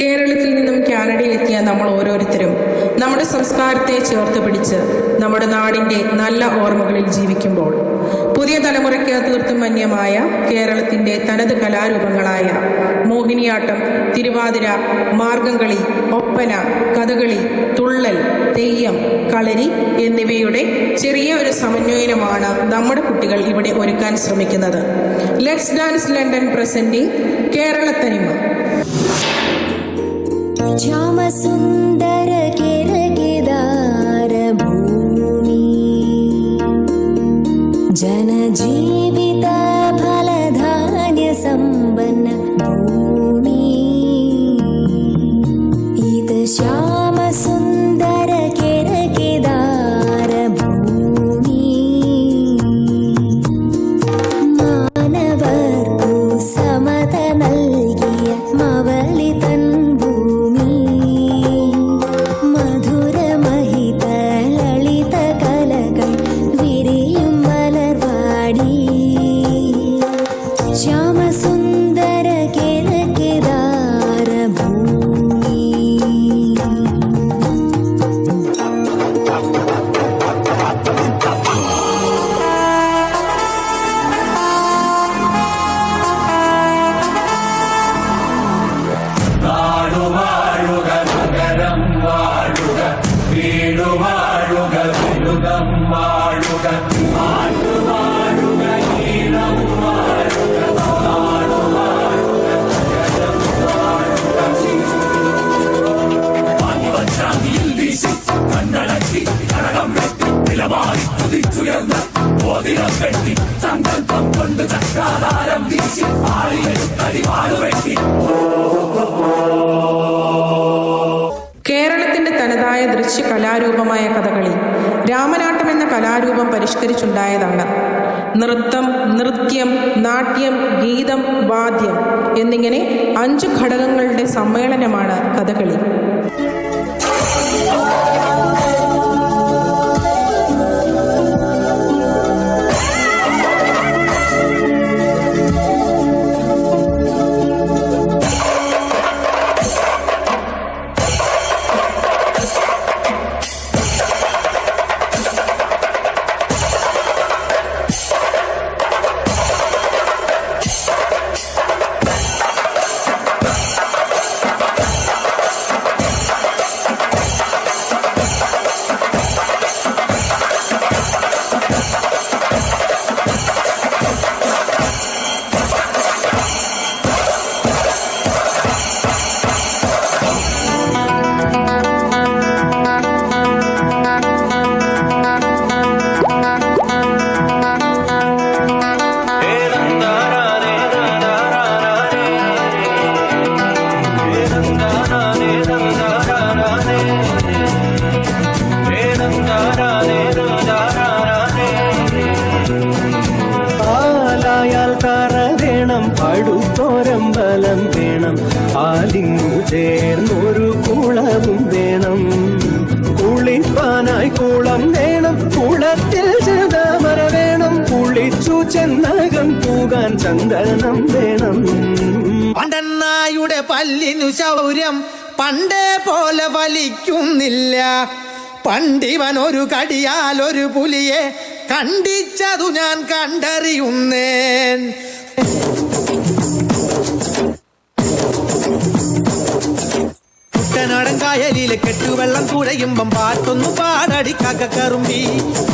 കേരളത്തിൽ നിന്നും കാനഡയിലെത്തിയ നമ്മൾ ഓരോരുത്തരും നമ്മുടെ സംസ്കാരത്തെ ചേർത്ത് പിടിച്ച് നമ്മുടെ നാടിന്റെ നല്ല ഓർമ്മകളിൽ ജീവിക്കുമ്പോൾ പുതിയ തലമുറയ്ക്ക് തീർത്തും മന്യമായ കേരളത്തിന്റെ തനത് കലാരൂപങ്ങളായ മോഹിനിയാട്ടം തിരുവാതിര മാർഗംകളി ഒപ്പന കഥകളി തുള്ളൽ തെയ്യം കളരി എന്നിവയുടെ ചെറിയ ഒരു സമന്വയനമാണ് നമ്മുടെ കുട്ടികൾ ഇവിടെ ഒരുക്കാൻ ശ്രമിക്കുന്നത്. ലെറ്റ്സ് ഡാൻസ് ലണ്ടൻ പ്രസന്റിംഗ് കേരളത്തനിമ Çalmasın der. Sen സങ്കല്പം കൊണ്ട് ചക്രാധാരം വീശി ആളിയെടുത്തടിവാൾ വെട്ടി. കേരളത്തിന്റെ തനതായ ദൃശ്യ കലാരൂപമായ കഥകളി രാമനാട്ടം എന്ന കലാരൂപം പരിഷ്കരിച്ചുണ്ടായതാണ്. നൃത്തം നൃത്യം നാട്യം ഗീതം വാദ്യം എന്നിങ്ങനെ അഞ്ചു ഘടകങ്ങളുടെ സമ്മേളനമാണ് കഥകളി. പൂകാൻ ചന്ദനം വേണം. പണ്ടെന്നായുടെ പല്ലിനു ശൗര്യം പണ്ടേ പോലെ വലിക്കുന്നില്ല. പണ്ടിവൻ ഒരു കടിയാൽ ഒരു പുലിയെ കണ്ടിച്ചതു ഞാൻ കണ്ടറിയുന്നേൻ. കുട്ടനാടൻ കായലിലെ കെട്ടുവെള്ളം കുഴയുമ്പം പാട്ടൊന്നു പാടടി കക്കറുമ്പി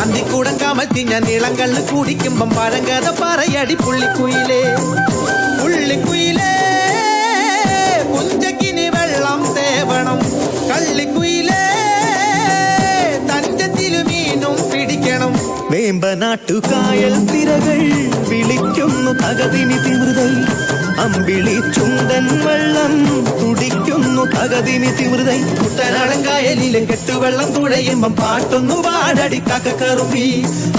അന്തിക്കൂടം കമത്തി ഞാൻ നീളങ്കള്ള് കുടിക്കുമ്പം പഴങ്കഥ പറയടി പുള്ളിക്കുയിലേ. പുള്ളിക്കുയിലേ പുഞ്ചക്കിന് വെള്ളം തേവണം. കള്ളിക്കുയിലേ പിടിക്കണം. വേമ്പനാട്ടുകായൽ തിരകൾ വിളിക്കുന്നു തകതിനി തിമൃതൈ അമ്പിളി ചുണ്ടൻ വെള്ളം തുടിക്കുന്നു തകതിനി തിമൃതൈ കുട്ടനാടൻ കായലിലെ കെട്ടുവെള്ളം തുഴയുമ്പം പാട്ടൊന്നു പാടടി കക്കറുമ്പി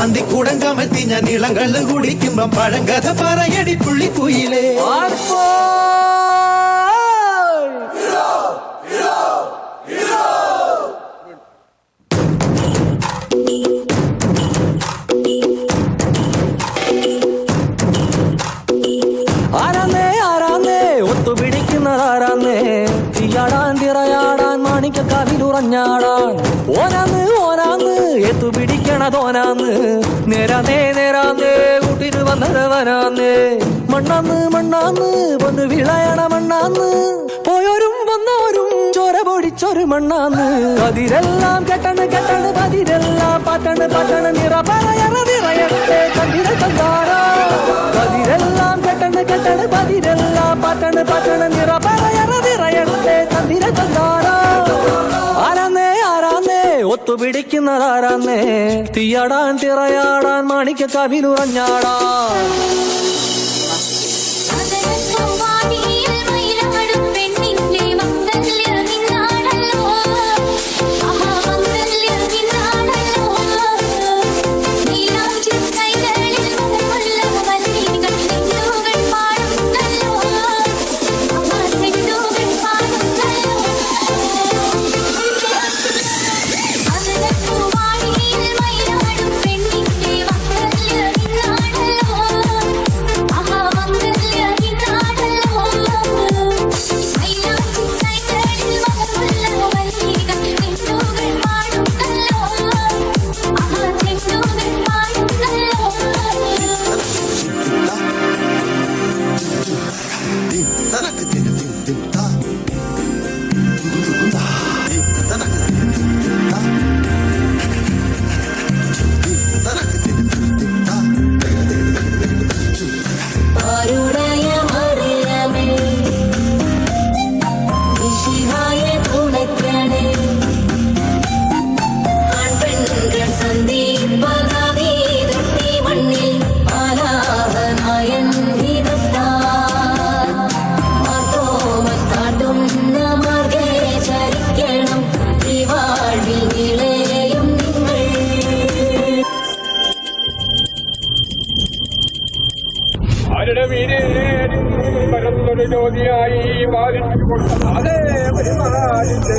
അന്തിക്കൂടം കമത്തി ഞാൻ ഇളങ്കള്ളു കുടിക്കുമ്പം പഴങ്കഥ പറയടി പുള്ളിക്കുയിലേ. കവിലുറഞ്ഞാടാൻ ഓനാന്ന് ഓനാന്ന് എത്തു പിടിക്കണതോനാന്ന് നേരാന്നേ നേരാന്നേ കൂട്ടിന് വന്നതവനാന്ന് മണ്ണാന്ന് മണ്ണാന്ന് വന്ന് വിളയണ മണ്ണാന്ന്. പോയോരും വന്നോരും ചോര പൊടിച്ചൊരു മണ്ണാന്ന്. അതിരെല്ലാം കെട്ടണ് കെട്ടണ് പതിരെല്ലാം പാട്ടണ് പാട്ടണ് നിറ പറയണ നിറയട്ടെ കണ്ടിര കണ്ടാറ അതിരെല്ലാം കെട്ടണ് കെട്ടണ് പതിരെല്ലാം പാട്ടണ് പാട്ടണ് നിറ ഒത്തുപിടിക്കുന്നതാരാന്നേ തീയാടാൻ തിറയാടാൻ മാണിക്ക കവിലുറഞ്ഞാടാൻ ബാധിച്ചുകൊണ്ട് അതേ പരിപാലിച്ച്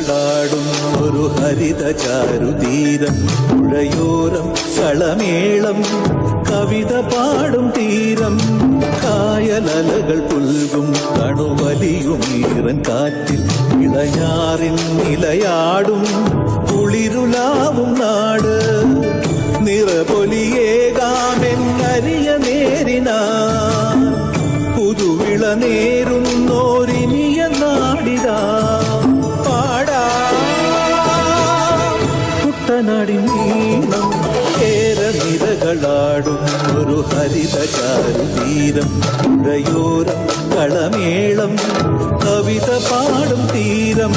കേരനിരകളാടും ഒരു ഹരിത ചാരുതീരം പുഴയോരം കളമേളം കവിത പാടും തീരം. കായലലകൾ പുൽകും കണുവലിയും ഈറൻ കാറ്റിൽ ഇളഞ്ഞാറിൻ നിലയാടും. കുളിരുലാവും നാട് നിറപൊലിയേകാമെന്നറിയ നേരിനാ. പുതുവിള നേരുന്നോരിനിയ കേരനിരകളാടും ഒരു ഹരിതചാരു തീരം പുഴയോരം കളമേളം കവിത പാടും തീരം.